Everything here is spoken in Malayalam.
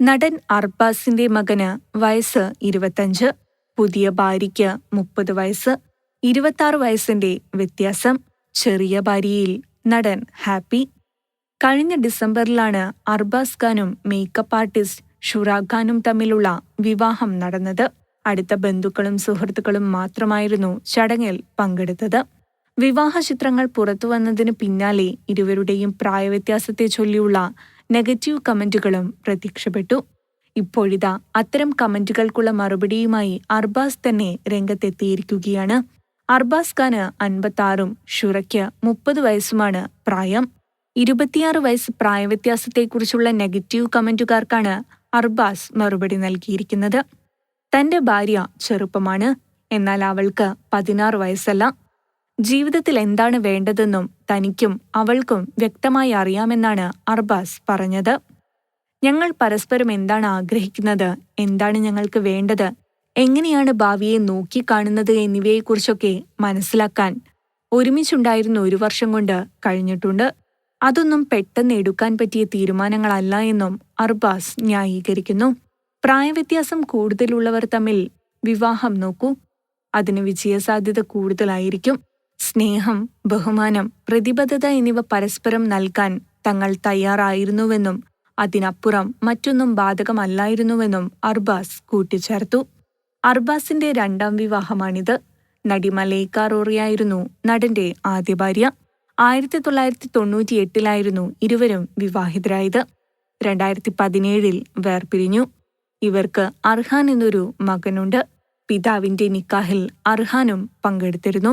നടൻ അർബാസിന്റെ മകന് വയസ്സ് ഇരുപത്തഞ്ച് പുതിയ ഭാര്യയ്ക്ക് മുപ്പത് വയസ്സ് ഇരുപത്താറ് വയസ്സിന്റെ വ്യത്യാസം ചെറിയ ഭാര്യയിൽ നടൻ ഹാപ്പി. കഴിഞ്ഞ ഡിസംബറിലാണ് അർബാസ് ഖാനും മേക്കപ്പ് ആർട്ടിസ്റ്റ് ഷുറാഖ് ഖാനും തമ്മിലുള്ള വിവാഹം നടന്നത്. അടുത്ത ബന്ധുക്കളും സുഹൃത്തുക്കളും മാത്രമായിരുന്നു ചടങ്ങിൽ പങ്കെടുത്തത്. വിവാഹ ചിത്രങ്ങൾ പുറത്തുവന്നതിന് പിന്നാലെ ഇരുവരുടെയും പ്രായവ്യത്യാസത്തെ ചൊല്ലിയുള്ള നെഗറ്റീവ് കമന്റുകളും പ്രത്യക്ഷപ്പെട്ടു. ഇപ്പോഴിതാ അത്തരം കമന്റുകൾക്കുള്ള മറുപടിയുമായി അർബാസ് തന്നെ രംഗത്തെത്തിയിരിക്കുകയാണ്. അർബാസ് ഖാന് അൻപത്താറും ഷുറയ്ക്ക് മുപ്പത് വയസ്സുമാണ് പ്രായം. ഇരുപത്തിയാറ് വയസ്സ് പ്രായവ്യത്യാസത്തെക്കുറിച്ചുള്ള നെഗറ്റീവ് കമന്റുകാർക്കാണ് അർബാസ് മറുപടി നൽകിയിരിക്കുന്നത്. തന്റെ ഭാര്യ ചെറുപ്പമാണ് എന്നാൽ അവൾക്ക് പതിനാറ് വയസ്സല്ല. ജീവിതത്തിൽ എന്താണ് വേണ്ടതെന്നും തനിക്കും അവൾക്കും വ്യക്തമായി അറിയാമെന്നാണ് അർബാസ് പറഞ്ഞത്. ഞങ്ങൾ പരസ്പരം എന്താണ് ആഗ്രഹിക്കുന്നത്? എന്താണ് ഞങ്ങൾക്ക് വേണ്ടത്? എങ്ങനെയാണ് ഭാവിയെ നോക്കിക്കാണുന്നത് എന്നിവയെക്കുറിച്ചൊക്കെ മനസ്സിലാക്കാൻ ഒരുമിച്ചുണ്ടായിരുന്ന ഒരു വർഷം കൊണ്ട് കഴിഞ്ഞിട്ടുണ്ട്. അതൊന്നും പെട്ടെന്ന് എടുക്കാൻ പറ്റിയ തീരുമാനങ്ങളല്ല എന്നും അർബാസ് ന്യായീകരിക്കുന്നു. പ്രായവ്യത്യാസം കൂടുതലുള്ളവർ തമ്മിൽ വിവാഹം നോക്കൂ. അതിന് വിജയസാധ്യത കൂടുതലായിരിക്കും. സ്നേഹം ബഹുമാനം പ്രതിബദ്ധത എന്നിവ പരസ്പരം നൽകാൻ തങ്ങൾ തയ്യാറായിരുന്നുവെന്നും അതിനപ്പുറം മറ്റൊന്നും ബാധകമല്ലായിരുന്നുവെന്നും അർബാസ് കൂട്ടിച്ചേർത്തു. അർബാസിന്റെ രണ്ടാം വിവാഹമാണിത്. നടി മലൈക്ക റോറിയായിരുന്നു നടന്റെ ആദ്യ ഭാര്യ. ആയിരത്തി തൊള്ളായിരത്തി തൊണ്ണൂറ്റി എട്ടിലായിരുന്നു ഇരുവരും വിവാഹിതരായത്. രണ്ടായിരത്തി പതിനേഴിൽ വേർപിരിഞ്ഞു. ഇവർക്ക് അർഹാൻ എന്നൊരു മകനുണ്ട്. പിതാവിന്റെ നിക്കാഹിൽ അർഹാനും പങ്കെടുത്തിരുന്നു.